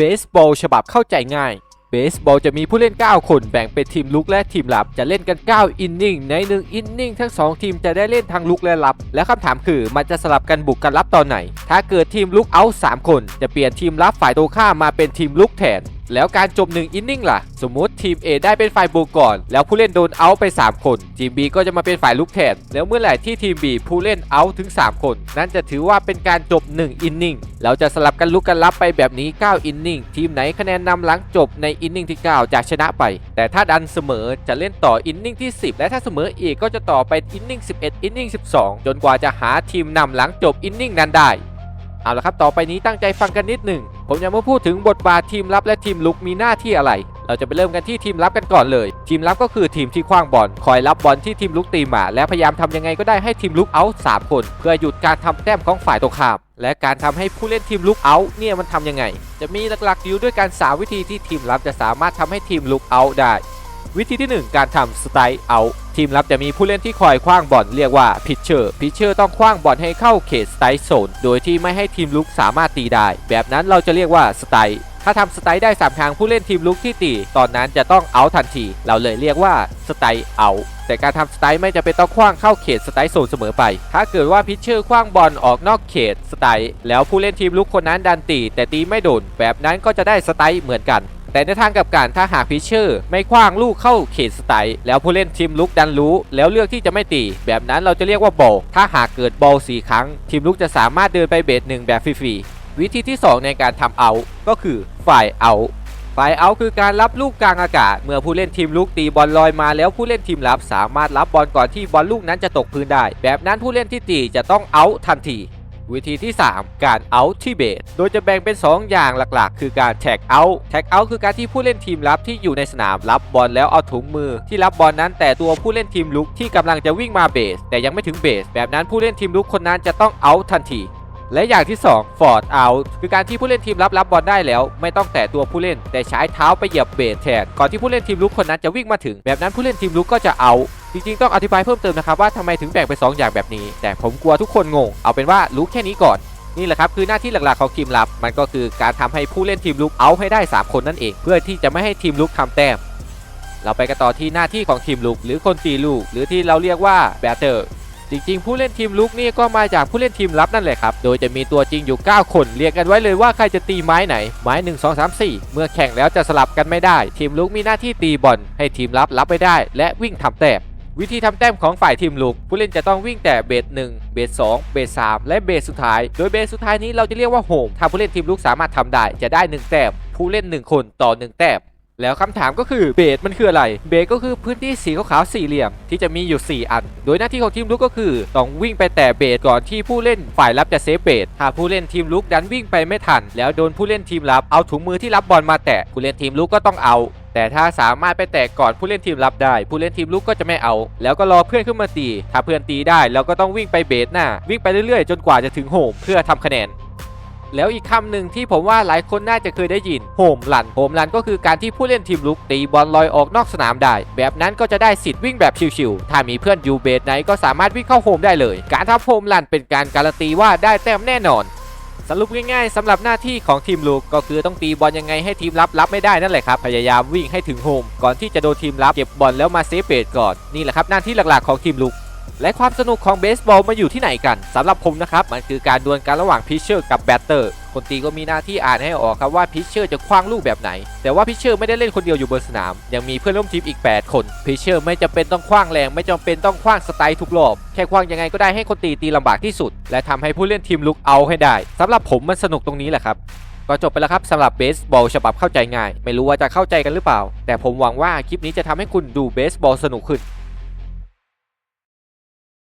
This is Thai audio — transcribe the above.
เบสบอลฉบับเข้าใจง่ายเบสบอลจะมีผู้เล่น 9 คนแบ่งเป็นทีมลุกและทีมรับ จะเล่นกัน 9 อินนิ่ง ใน 1 อินนิ่ง ทั้ง 2 ทีมจะได้เล่นทั้งลุกและรับ และคำถามคือมันจะสลับกันบุกกันรับตอนไหน ถ้าเกิดทีมลุกเอา 3 คน จะเปลี่ยนทีมรับฝ่ายตรงข้ามมาเป็นทีมลุกแทน แล้วการจบ 1 อินนิ่งล่ะ สมมุติทีม A ได้เป็นฝ่ายบุกก่อน แล้วผู้เล่นโดนเอาไป 3 คน ทีม B ก็จะมาเป็นฝ่ายลุกแทนแล้วเมื่อไหร่ที่ทีม B ผู้เล่นเอาถึง 3 คน นั่นจะถือว่าเป็นการจบ 1 อินนิ่งเราจะสลับกันลุกกันรับไปแบบนี้ 9 อินนิ่งทีมไหนคะแนนนำหลังจบในอินนิ่งที่ 9จะชนะไป แต่ถ้าดันเสมอจะเล่นต่ออินนิ่งที่ 10 และถ้าเสมออีกก็จะต่อไปอินนิ่ง11 อินนิ่ง12 จนกว่าจะหาทีมนำหลังจบอินนิ่งนั้นได้เอาละครับต่อไปนี้ตั้งใจฟังกันนิดหนึ่ง ผมจะมาพูดถึงบทบาททีมรับและทีมลุกมีหน้าที่อะไร เราจะไปเริ่มกันที่ทีมรับกันก่อนเลย ทีมรับก็คือทีมที่คว้างบอลคอยรับบอลที่ทีมลุกตีมาและพยายามทำยังไงก็ได้ให้ทีมลุกเอาท์3คน เพื่อหยุดการทำแต้มของฝ่ายตรงข้ามและการทำให้ผู้เล่นทีมลุกเอาเนี่ยมันทำยังไง จะมีหลักๆอยู่ด้วยการสามวิธีที่ทีมรับจะสามารถทำให้ทีมลุกเอาได้ วิธีที่ 1 การทำสไตล์เอาทีมรับจะมีผู้เล่นที่คอยคว้างบอลเรียกว่าพิชเชอร์พิชเชอร์ต้องคว้างบอลให้เข้าเขตสไตล์โซนโดยที่ไม่ให้ทีมลุกสามารถตีได้ แบบนั้นเราจะเรียกว่าสไตล์ถ้าทำสไตล์ได้3ครั้งผู้เล่นทีมลุกที่ตี ตอนนั้นจะต้องเอาทันที เราเลยเรียกว่าสไตล์เอาแต่การทำสไตล์ไม่จะเป็นต้องคว้างเข้าเขตสไตล์โซนเสมอไป ถ้าเกิดว่าพิชเชอร์คว้างบอลออกนอกเขตสไตล์แล้วผู้เล่นทีมลุกคนนั้นดันตี แต่ตีไม่โดนแบบนั้นก็จะได้สไตล์เหมือนกัน แต่ในทางกับกันถ้าหากพิชเชอร์ไม่คว้างลูกเข้าเขตสไตล์แล้วผู้เล่นทีมลุกดันรู้ แล้วเลือกที่จะไม่ตี แบบนั้นเราจะเรียกว่าบอลถ้าหากเกิดบอลสี่ครั้ง ทีมลุกจะสามารถเดินไปเบสหนึ่งแบบฟรีๆวิธีที่ 2 ในการทำเอาก็คือฝ่ายเอาฝ่ายเอาคือการรับลูกกลางอากาศ เมื่อผู้เล่นทีมลุกตีบอลลอยมาแล้วผู้เล่นทีมรับสามารถรับบอลก่อนที่บอลลูกนั้นจะตกพื้นได้ แบบนั้นผู้เล่นที่ตีจะต้องเอาทันที วิธีที่ 3 การเอาที่เบสโดยจะแบ่งเป็น 2 อย่างหลักๆ คือการแท็กเอาแท็กเอาคือการที่ผู้เล่นทีมรับที่อยู่ในสนามรับบอลแล้วเอาถุงมือ ที่รับบอลนั้นแต่ตัวผู้เล่นทีมลุกที่กำลังจะวิ่งมาเบสแต่ยังไม่ถึงเบสแบบนั้นผู้เล่นทีมลุกคนนั้นจะต้องเอาทันที และอย่างที่ 2 Ford Out คือการที่ผู้เล่นทีมรับรับบอลได้แล้ว ไม่ต้องแตะตัวผู้เล่น แต่ใช้เท้าไปเหยียบเบสแทนก่อนที่ผู้เล่นทีมลุกคนนั้นจะวิ่งมาถึง แบบนั้นผู้เล่นทีมลุกก็จะเอาจริงๆ ต้องอธิบายเพิ่มเติมนะครับว่าทำไมถึงแบ่งเป็น2อย่างแบบนี้ แต่ผมกลัวทุกคนงง เอาเป็นว่ารู้แค่นี้ก่อนนี่แหละครับคือหน้าที่หลักๆของทีมรับ มันก็คือการทำให้ผู้เล่นทีมลุกเอาให้ได้ 3 คนนั่นเอง เพื่อที่จะไม่ให้ทีมลุกทำแต้ม เราไปกันต่อที่หน้าที่ของทีมลุกหรือคนตีลูก หรือที่เราเรียกว่าแบตเตอร์ จริงๆ ผู้เล่นทีมลุกนี่ก็มาจากผู้เล่นทีมรับนั่นแหละครับ โดยจะมีตัวจริงอยู่ 9 คนเรียกกันไว้เลยว่าใครจะตีไม้ไหน ไม้ 1 2 3 4 เมื่อแข่งแล้วจะสลับกันไม่ได้ ทีมลุกมีหน้าที่ตีบอลให้ทีมรับรับไปได้ และวิ่งทำแต้มวิธีทำแต้มของฝ่ายทีมลุก ผู้เล่นจะต้องวิ่งแต่เบส1เบส2เบส3และเบสสุดท้าย โดยเบสสุดท้ายนี้เราจะเรียกว่าโฮมถ้าผู้เล่นทีมลุกสามารถทำได้จะได้ 1 แต้มผู้เล่น 1 คนต่อ 1 แต้ม แล้วคำถามก็คือเบสมันคืออะไร เบสก็คือพื้นที่สีขาวๆสี่เหลี่ยมที่จะมีอยู่ 4 อัน โดยหน้าที่ของทีมลุกก็คือ ต้องวิ่งไปแต่เบสก่อนที่ผู้เล่นฝ่ายรับจะเซฟเบสถ้าผู้เล่นทีมลุกดันวิ่งไปไม่ทัน แล้วโดนผู้เล่นทีมรับเอาถุงมือที่รับบอลมาแตะผู้เล่นทีมลุกก็ต้องเอาแต่ถ้าสามารถไปแตะก่อนผู้เล่นทีมรับได้ ผู้เล่นทีมลุกก็จะไม่เอา แล้วก็รอเพื่อนขึ้นมาตี ถ้าเพื่อนตีได้เราก็ต้องวิ่งไปเบสหน้า วิ่งไปเรื่อยๆ จนกว่าจะถึงโฮมเพื่อทำคะแนน แล้วอีกคำหนึ่งที่ผมว่าหลายคนน่าจะเคยได้ยินโฮมลันโฮมลันก็คือการที่ผู้เล่นทีมลุกตีบอลลอยออกนอกสนามได้ แบบนั้นก็จะได้สิทธิ์วิ่งแบบชิวๆถ้ามีเพื่อนอยู่เบสไหนก็สามารถวิ่งเข้าโฮมได้เลย การทำโฮมลันเป็นการการันตีว่าได้แต้มแน่นอนสรุปง่ายๆสำหรับหน้าที่ของทีมลุกก็คือต้องตีบอลยังไงให้ทีมรับรับไม่ได้นั่นแหละครับ พยายามวิ่งให้ถึงโฮมก่อนที่จะโดนทีมรับเก็บบอลแล้วมาเซฟเบสก่อนนี่แหละครับหน้าที่หลักๆของทีมลุก และความสนุกของเบสบอลมาอยู่ที่ไหนกันสำหรับผมนะครับ มันคือการดวลกันระหว่างพิชเชอร์กับแบตเตอร์คนตีก็มีหน้าที่อ่านให้ออกครับว่าพิชเชอร์จะคว้างลูกแบบไหน แต่ว่าพิชเชอร์ไม่ได้เล่นคนเดียวอยู่บนสนาม ยังมีเพื่อนร่วมทีมอีก 8 คนพิชเชอร์ไม่จำเป็นต้องคว้างแรง ไม่จำเป็นต้องคว้างสไตล์ทุกรอบ แค่คว้างยังไงก็ได้ให้คนตีตีลำบากที่สุด และทำให้ผู้เล่นทีมลุกเอาให้ได้สำหรับผมมันสนุกตรงนี้แหละครับก็จบไปแล้วครับสำหรับเบสบอลฉบับเข้าใจง่าย ไม่รู้ว่าจะเข้าใจกันหรือเปล่า แต่ผมหวังว่าคลิปนี้จะทำให้คุณดูเบสบอลสนุกขึ้น